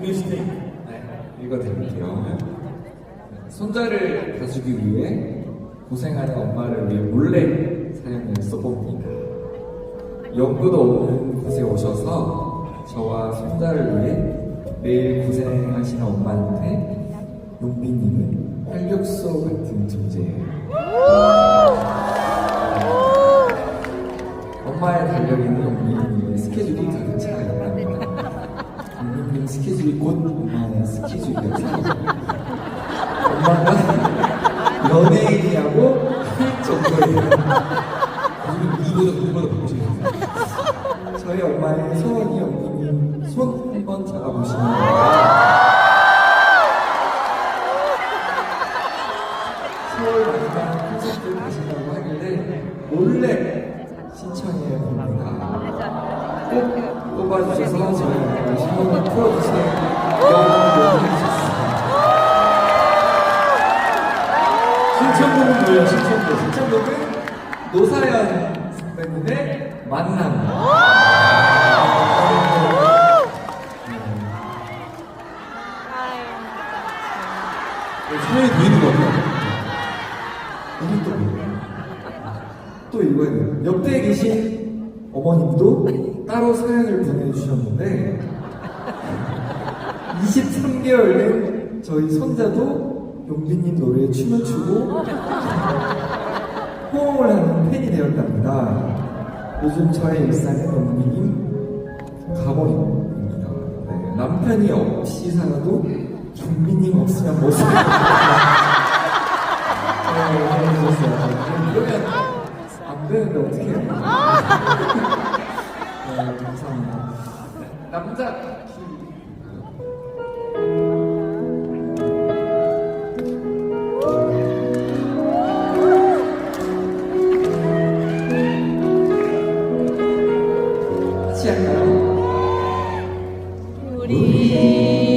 미스테이크. 네, 읽어드릴게요. 손자를 봐주기 위해 고생하는 엄마를 위해 몰래 사연을 써봅니다. 연구도 없는 곳에 오셔서 저와 손자를 위해 매일 고생하시는 엄마한테 용비님은 활력소 같은 존재예요. 스케줄이 곧 엄마의 스케줄이어서 엄마가 연예인이라고 할 정도예요. 그거보다 보고 싶어요. 저희 엄마의 소원이 영님님 손 한 번 잡아보시면 서울 마지막 콘서트 가신다고 하길래 몰래 신청해 봅니다. 꼭 뽑아주셔서. 영원히 해주셨습니다. 신청곡은 뭐예요? 신청곡. 신청곡은 노사연 선배님의 만남. 사연이 보이는 거 같아요. 이건 또? 또 돼요. 옆에 계신 어머님도 따로 사연을 보내주셨는데 23개월 된 저희 손자도 용비님 노래에 춤을 추고 호응을 하는 팬이 되었답니다. 요즘 저의 일상은 용비님 가버입니다. 네, 남편이 없이 살아도 용비님 없으면 못 살아요. 네, 그러셨어요. 그러면 안 되는데 어떻게 해요? 네, 감사합니다. 남자 키. 같이 할까요? 우리